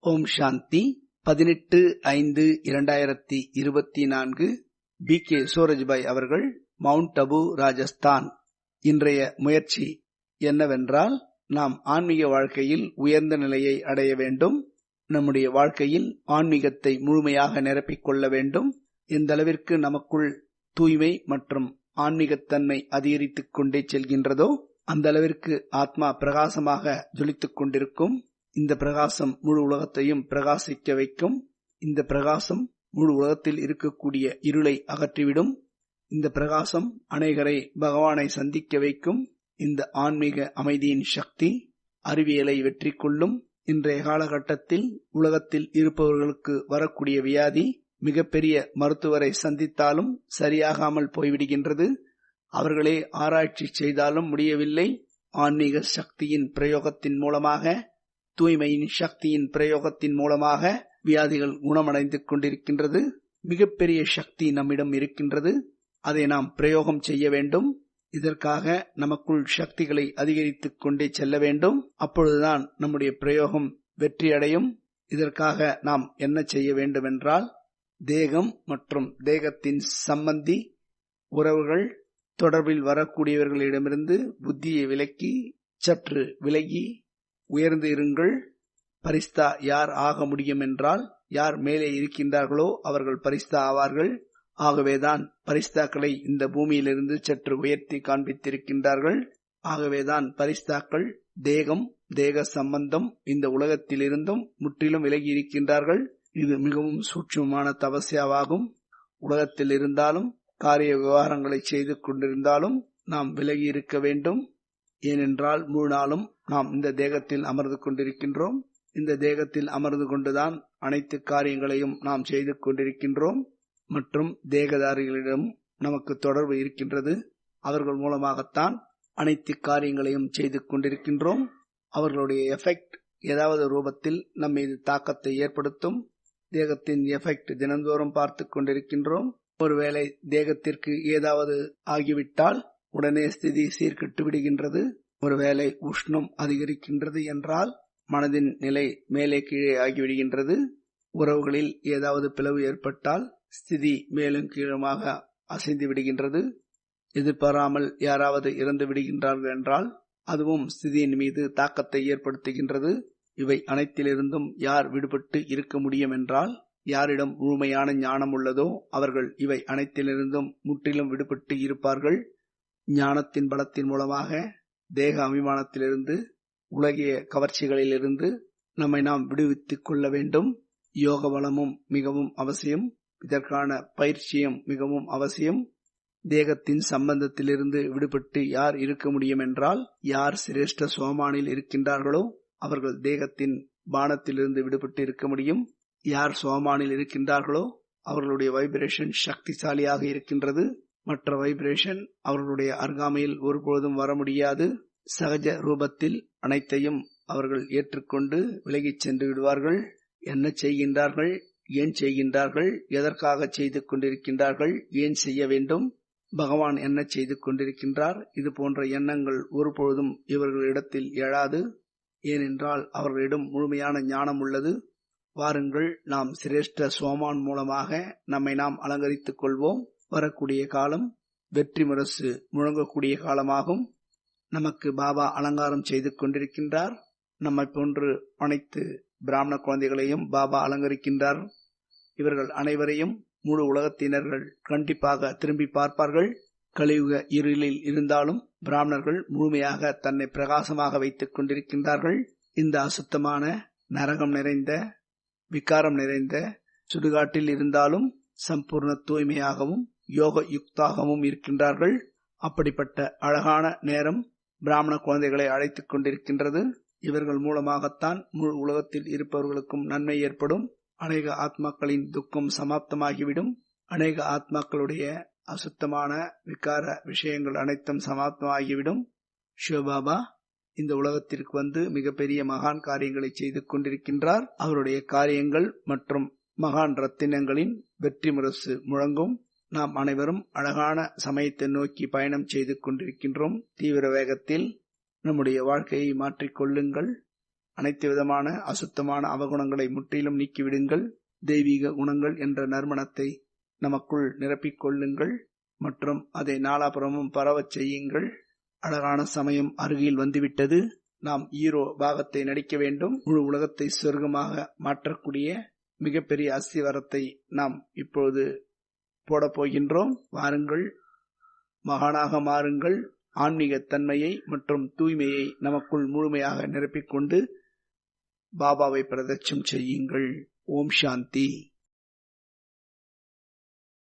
ஓம் சாந்தி. பதினெட்டு ஐந்து இரண்டாயிரத்தி இருபத்தி நான்கு பி கே சூரஜ்பாய் அவர்கள் மவுண்ட் அபு ராஜஸ்தான். இன்றைய முயற்சி என்னவென்றால் நாம் ஆன்மீக வாழ்க்கையில் உயர்ந்த நிலையை அடைய வேண்டும். நம்முடைய வாழ்க்கையில் ஆன்மீகத்தை முழுமையாக நிரப்பிக் கொள்ள வேண்டும். எந்த அளவிற்கு நமக்குள் தூய்மை மற்றும் ஆன்மீகத்தன்மை அதிகரித்துக் கொண்டே செல்கின்றதோ அந்த அளவிற்கு ஆத்மா பிரகாசமாக ஜொலித்துக் கொண்டிருக்கும். இந்த பிரகாசம் முழு உலகத்தையும் பிரகாசிக்க வைக்கும். இந்த பிரகாசம் முழு உலகத்தில் இருக்கக்கூடிய இருளை அகற்றிவிடும். இந்த பிரகாசம் அநேகரை பகவானை சந்திக்க வைக்கும். இந்த ஆன்மீக அமைதியின் சக்தி அறிவியலை வெற்றி கொள்ளும் இன்றைய காலகட்டத்தில் உலகத்தில் இருப்பவர்களுக்கு வரக்கூடிய வியாதி மிகப்பெரிய மருத்துவரை சந்தித்தாலும் சரியாகாமல் போய்விடுகின்றது. அவர்களே ஆராய்ச்சி செய்தாலும் முடியவில்லை. ஆன்மீக சக்தியின் பிரயோகத்தின் மூலமாக தூய்மையின் சக்தியின் பிரயோகத்தின் மூலமாக வியாதிகள் குணமடைந்து கொண்டிருக்கின்றது. மிகப்பெரிய சக்தி நம்மிடம் இருக்கின்றது. அதை நாம் பிரயோகம் செய்ய வேண்டும். இதற்காக நமக்குள் சக்திகளை அதிகரித்துக் கொண்டே செல்ல வேண்டும். அப்பொழுதுதான் நம்முடைய பிரயோகம் வெற்றியடையும். இதற்காக நாம் என்ன செய்ய வேண்டும் என்றால் தேகம் மற்றும் தேகத்தின் சம்பந்தி உறவுகள் தொடர்பில் வரக்கூடியவர்களிடமிருந்து புத்தியை விலக்கி சற்று விலகி உயர்ந்து இருங்கள். பரிஸ்தா யார் ஆக முடியும் என்றால் யார் மேலே இருக்கின்றார்களோ அவர்கள் பரிஸ்தா ஆவார்கள். ஆகவேதான் பரிஸ்தாக்களை இந்த பூமியிலிருந்து சற்று உயர்த்தி காண்பித்திருக்கின்றார்கள். ஆகவேதான் பரிஸ்தாக்கள் தேகம் தேக சம்பந்தம் இந்த உலகத்திலிருந்தும் முற்றிலும் விலகி இருக்கின்றார்கள். இது மிகவும் சூட்சமான தபஸ்யாவாகும். உலகத்தில் இருந்தாலும் காரிய விவகாரங்களை செய்து கொண்டிருந்தாலும் நாம் விலகி இருக்க வேண்டும். ஏனென்றால் முழு நாளும் நாம் இந்த தேகத்தில் அமர்ந்து கொண்டிருக்கின்றோம். இந்த தேகத்தில் அமர்ந்து கொண்டுதான் அனைத்து காரியங்களையும் நாம் செய்து கொண்டிருக்கின்றோம். மற்றும் தேகதாரிகளிடம் நமக்கு தொடர்பு இருக்கின்றது. அவர்கள் மூலமாகத்தான் அனைத்து காரியங்களையும் செய்து கொண்டிருக்கின்றோம். அவர்களுடைய எஃபெக்ட் ஏதாவது ரூபத்தில் நம் மீது தாக்கத்தை ஏற்படுத்தும். தேகத்தின் எஃபெக்ட் தினந்தோறும் பார்த்து கொண்டிருக்கின்றோம். ஒருவேளை தேகத்திற்கு ஏதாவது ஆகிவிட்டால் உடனே ஸ்திதி சீர்கிட்டு விடுகின்றது ஒருவேளை உஷ்ணம் அதிகரிக்கின்றது என்றால் மனதின் நிலை மேலே கீழே ஆகிவிடுகின்றது. உறவுகளில் ஏதாவது பிளவு ஏற்பட்டால் ஸ்திதி மேலும் கீழுமாக அசைந்து விடுகின்றது. எதிர்பாராமல் யாராவது இறந்து விடுகின்றார்கள் என்றால் அதுவும் ஸ்திதியின் மீது தாக்கத்தை ஏற்படுத்துகின்றது. இவை அனைத்திலிருந்தும் யார் விடுபட்டு இருக்க முடியும் என்றால் யாரிடம் முழுமையான ஞானம் உள்ளதோ அவர்கள் இவை அனைத்திலிருந்தும் முற்றிலும் விடுபட்டு இருப்பார்கள். ஞானத்தின் பலத்தின் மூலமாக தேக அபிமானத்திலிருந்து உலகிய கவர்ச்சிகளிலிருந்து நம்மை நாம் விடுவித்துக் கொள்ள வேண்டும். யோக வளமும் மிகவும் அவசியம். இதற்கான பயிற்சியும் மிகவும் அவசியம். தேகத்தின் சம்பந்தத்திலிருந்து விடுபட்டு யார் இருக்க முடியும் என்றால் யார் சிரேஷ்ட சோமானில் இருக்கின்றார்களோ அவர்கள் தேகத்தின் பானத்திலிருந்து விடுபட்டு இருக்க முடியும். யார் சோமானில் இருக்கின்றார்களோ அவர்களுடைய வைப்ரேஷன் சக்திசாலியாக இருக்கின்றது. மற்ற வைப்ரேஷன் அவர்களுடைய அருகாமையில் ஒருபொழுதும் வர முடியாது. சகஜ ரூபத்தில் அனைத்தையும் அவர்கள் ஏற்றுக்கொண்டு விலகிச் சென்று விடுவார்கள். என்ன செய்கின்றார்கள்? ஏன் செய்கின்றார்கள்? எதற்காக செய்து கொண்டிருக்கின்றார்கள்? ஏன் செய்ய வேண்டும்? பகவான் என்ன செய்து கொண்டிருக்கின்றார்? இது போன்ற எண்ணங்கள் ஒருபொழுதும் இவர்களிடத்தில் எழாது. ஏனென்றால் அவர்களிடம் முழுமையான ஞானம் உள்ளது. வாருங்கள் நாம் சிரேஷ்ட சோமான் மூலமாக நம்மை நாம் அலங்கரித்துக் கொள்வோம். வரக்கூடிய காலம் வெற்றி முரசு முழங்கக்கூடிய காலமாகும். நமக்கு பாபா அலங்காரம் செய்து கொண்டிருக்கின்றார். நம்மை போன்று அனைத்து பிராமண குழந்தைகளையும் பாபா அலங்கரிக்கின்றார். இவர்கள் அனைவரையும் முழு உலகத்தினர்கள் கண்டிப்பாக திரும்பி பார்ப்பார்கள். கலியுக இருளில் இருந்தாலும் பிராமணர்கள் முழுமையாக தன்னை பிரகாசமாக வைத்துக் கொண்டிருக்கின்றார்கள். இந்த அசுத்தமான நரகம் நிறைந்த விகாரம் நிறைந்த சுடுகாட்டில் இருந்தாலும் சம்பூர்ண தூய்மையாகவும் யோக யுக்தாகவும் இருக்கின்றார்கள். அப்படிப்பட்ட அழகான நேரம் பிராமண குழந்தைகளை அழைத்துக் கொண்டிருக்கின்றது. இவர்கள் மூலமாகத்தான் முழு உலகத்தில் இருப்பவர்களுக்கும் நன்மை ஏற்படும். அநேக ஆத்மாக்களின் துக்கம் சமாப்தமாகிவிடும். அநேக ஆத்மாக்களுடைய அசுத்தமான விகார விஷயங்கள் அனைத்தும் சமாப்தமாகிவிடும். சிவபாபா இந்த உலகத்திற்கு வந்து மிகப்பெரிய மகான் காரியங்களை செய்து கொண்டிருக்கின்றார். அவருடைய காரியங்கள் மற்றும் மகான் ரத்தினங்களின் வெற்றி முரசு முழங்கும். நாம் அனைவரும் அழகான சமயத்தை நோக்கி பயணம் செய்து கொண்டிருக்கின்றோம். தீவிர வேகத்தில் நம்முடைய வாழ்க்கையை மாற்றிக் கொள்ளுங்கள். அனைத்து விதமான அசுத்தமான அவகுணங்களை முற்றிலும் நீக்கிவிடுங்கள். தெய்வீக குணங்கள் என்ற நறுமணத்தை நமக்குள் நிரப்பிக்கொள்ளுங்கள் மற்றும் அதை நாலாபுறமும் பரவச் செய்யுங்கள். அழகான சமயம் அருகில் வந்துவிட்டது. நாம் ஈரோ பாகத்தை நடிக்க வேண்டும். முழு உலகத்தை சொர்க்கமாக மாற்றக்கூடிய மிகப்பெரிய அஸ்திவரத்தை நாம் இப்பொழுது போடப் போகின்றோம் வாருங்கள். மகானாக மாறுங்கள். ஆன்மீக தன்மையை மற்றும் தூய்மையை நமக்குள் முழுமையாக நிரப்பிக்கொண்டு பாபாவை பிரதட்சம் செய்யுங்கள். ஓம் சாந்தி.